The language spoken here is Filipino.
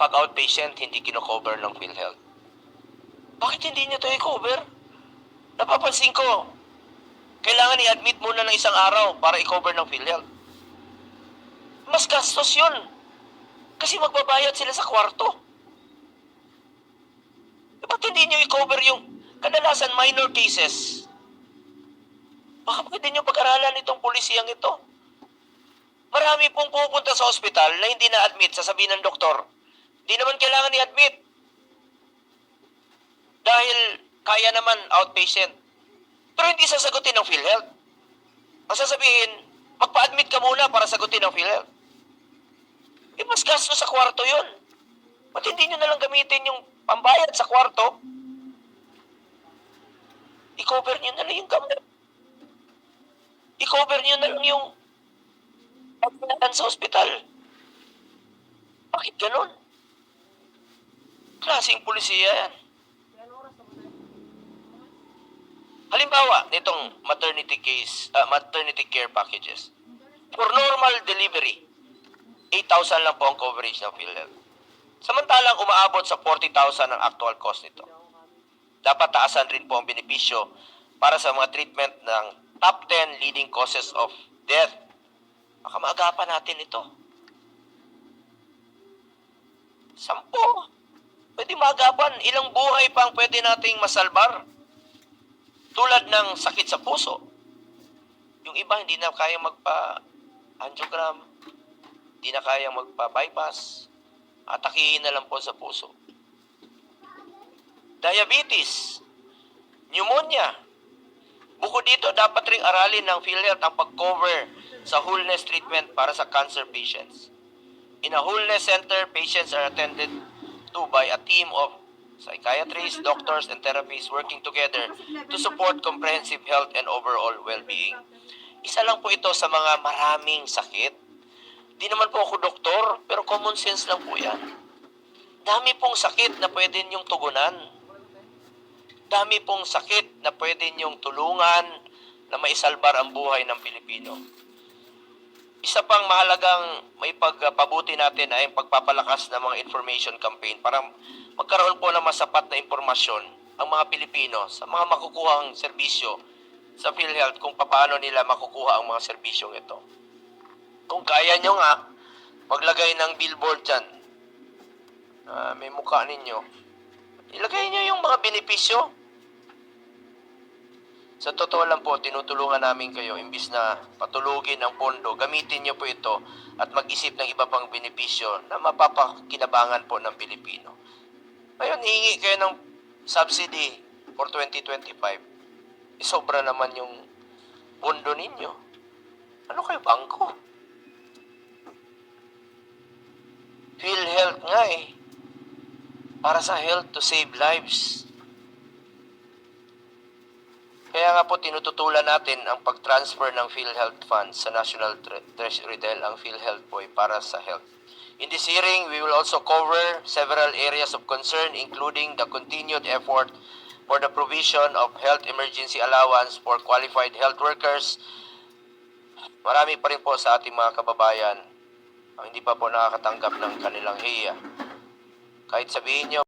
pag outpatient, hindi kino-cover ng PhilHealth. Bakit hindi niyo to i-cover? Napapansin ko, kailangan i-admit muna ng isang araw para i-cover ng PhilHealth. Mas gastos yun. Kasi magbabayad sila sa kwarto. Eh, ba't hindi nyo i-cover yung kadalasan minor cases? Baka pwede nyo pag-aralan itong pulisiyang ito. Marami pong pupunta sa ospital na hindi na-admit, sasabihin ng doktor, hindi naman kailangan i-admit. Dahil kaya naman outpatient. Pero hindi sasagutin ng PhilHealth. Ang sasabihin, magpa-admit ka muna para sagutin ng PhilHealth. Eh, mas gasto sa kwarto yun. Ba't hindi nyo nalang gamitin yung pambayad sa kwarto? I-cover nyo na lang yung gamot. I-cover nyo na lang yung pagpinatan sa ospital. Bakit ganon? Klaseng pulisiya yan. Halimbawa, nitong maternity case, ah, maternity care packages. For normal delivery, 8,000 lang po ang coverage ng PhilHealth. Samantalang umaabot sa 40,000 ang actual cost nito. Dapat taasan rin po ang benepisyo para sa mga treatment ng top 10 leading causes of death. Baka maagapan natin ito. Sampo. Maagapan. Ilang buhay pang pwede nating masalbar. Tulad ng sakit sa puso. Yung iba hindi na kayang magpa-angiogram. Hindi na kayang magpa-bypass. Atakihin na lang po sa puso. Diabetes. Pneumonia. Bukod dito, dapat ring aralin ng PhilHealth ang pag-cover sa wholeness treatment para sa cancer patients. In a wholeness center, patients are attended to by a team of psychiatrists, doctors, and therapists working together to support comprehensive health and overall well-being. Isa lang po ito sa mga maraming sakit. Di naman po ako doktor, pero common sense lang po yan. Dami pong sakit na pwede niyong tugunan. Dami pong sakit na pwede niyong tulungan na maisalbar ang buhay ng Pilipino. Isa pang mahalagang may pagpabuti natin ay ang pagpapalakas ng mga information campaign para magkaroon po ng masapat na impormasyon ang mga Pilipino sa mga makukuhang serbisyo sa PhilHealth kung paano nila makukuha ang mga serbisyong ito. Kung kaya nyo nga, maglagay ng billboard dyan. Ah, may mukha ninyo. Ilagay nyo yung mga benepisyo. Sa totoo lang po, tinutulungan namin kayo, imbis na patulugin ang pondo, gamitin nyo po ito at mag-isip ng iba pang benepisyo na mapapakinabangan po ng Pilipino. Ngayon, hihingi kayo ng subsidy for 2025. Eh, sobra naman yung pondo ninyo. Ano kayo, bangko? PhilHealth nga eh. Para sa health to save lives. Nga po tinututulan natin ang pag-transfer ng PhilHealth funds sa National Tre- Treasury dahil ang PhilHealth po ay para sa health. In this hearing, we will also cover several areas of concern including the continued effort for the provision of health emergency allowance for qualified health workers. Marami pa rin po sa ating mga kababayan ang hindi pa po nakakatanggap ng kanilang hiya. Kahit sabihin nyo,